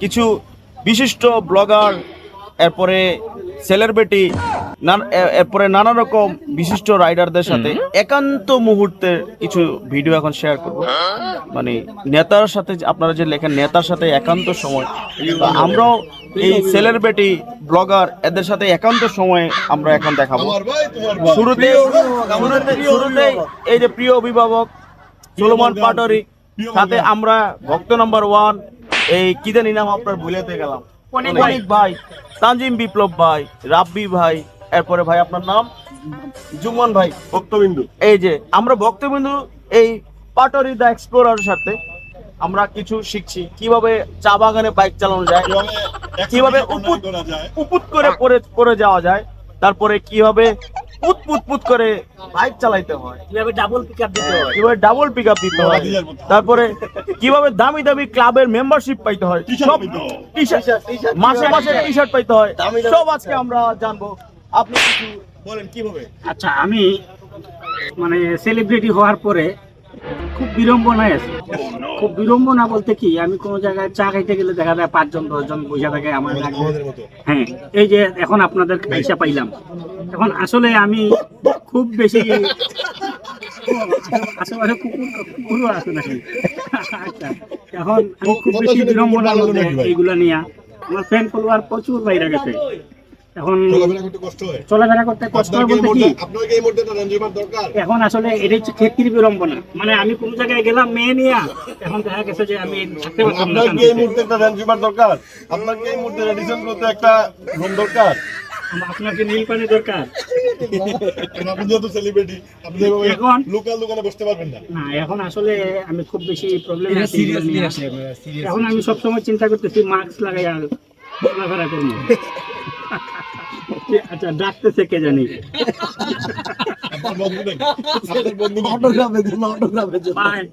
কিছু বিশিষ্ট ব্লগার এরপরে সেলিব্রিটি এরপরে নানা রকম বিশিষ্ট রাইডারদের সাথে একান্ত মুহূর্তের কিছু ভিডিও এখন শেয়ার করব। মানে নেতার সাথে যে- আপনারা যে লেখেন নেতার সাথে একান্ত সময়। আমরাও এই সেলিব্রিটি ব্লগার এদের সাথে একান্ত সময় আমরা এখন দেখাবো। শুরুতে শুরুতে শুরুতে এই যে প্রিয় অভিভাবক সোলোমন পাটরি সাথে আমরা ভক্ত নাম্বার ওয়ান এই কি জানি নাম আপনার ভুলেতে গেলাম। অনেক ভাই। তানজিম বিপ্লব ভাই রাব্বি ভাই এরপরে ভাই আপনার নাম? জুমন ভাই ভক্তবিন্দু। এই যে আমরা ভক্তবিন্দু এই পাটরি দা এক্সপ্লোরার সাথে আমরা কিছু শিখছি। কীভাবে চা বাগানে বাইক চালানো যায় কীভাবে উপুত করা যায়। উপুত করে পরে পরে যাওয়া যায় তারপরে কীভাবে পুত পুত পুত করে বাইক চালাইতে হয়। কীভাবে ডাবল পিক আপ দিতে হয়? কীভাবে ডাবল পিক আপ দিতে হয়? তারপরে কীভাবে দামি দামি ক্লাবের মেম্বারশিপ পাইতে হয়? সব মাসে মাসে টি শার্ট পাইতে হয়। সব আজকে আমরা জানব। আপনি কিছু বলেন কীভাবে আচ্ছা আমি মানে সেলিব্রিটি হওয়ার পরে খুব বিড়ম্বনায় আছি। খুব বিড়ম্বনা বলতে কি আমি কোনো জায়গায় চা খাইতে গেলে দেখা যায় পাঁচজন দশজন বসে থাকে আমার হ্যাঁ এই যে এখন আপনাদের পয়সা পাইলাম। এখন আসলে আমি খুব বেশি আশেপাশে কুকুর কুকুরও আছে নাকি আচ্ছা এখন আমি খুব বেশি বিড়ম্বনার মধ্যে এইগুলা নিয়ে। আমার ফ্যান ফলোয়ার প্রচুর বাইরে গেছে। এখন চলাফেরা করতে কষ্ট হয়? বলতে কি? এখন আসলে এটা হচ্ছে ক্ষেত্রির বিড়ম্বনা। মানে আমি কোন জায়গায় গেলাম মেয়ে নিয়ে এখন দেখা গেছে যে আমি থাকতে পারতাম না আপনার কি এই মুহূর্তে একটা রেঞ্জমার দরকার? আপনার কি এই মুহূর্তে রেডিসন করতে একটা রুম দরকার? আমার- আপনার কি নীল পানি দরকার আপনি যেহেতু সেলিব্রিটি আপনি এখন? লোকাল দোকানে বসতে পারবেন না না এখন আসলে আমি খুব বেশি প্রবলেম এখন আমি সবসময় চিন্তা করতেছি মাস্ক লাগাই আর চলাফেরা করব আচ্ছা ডাকতেছে কে জানি? Bye.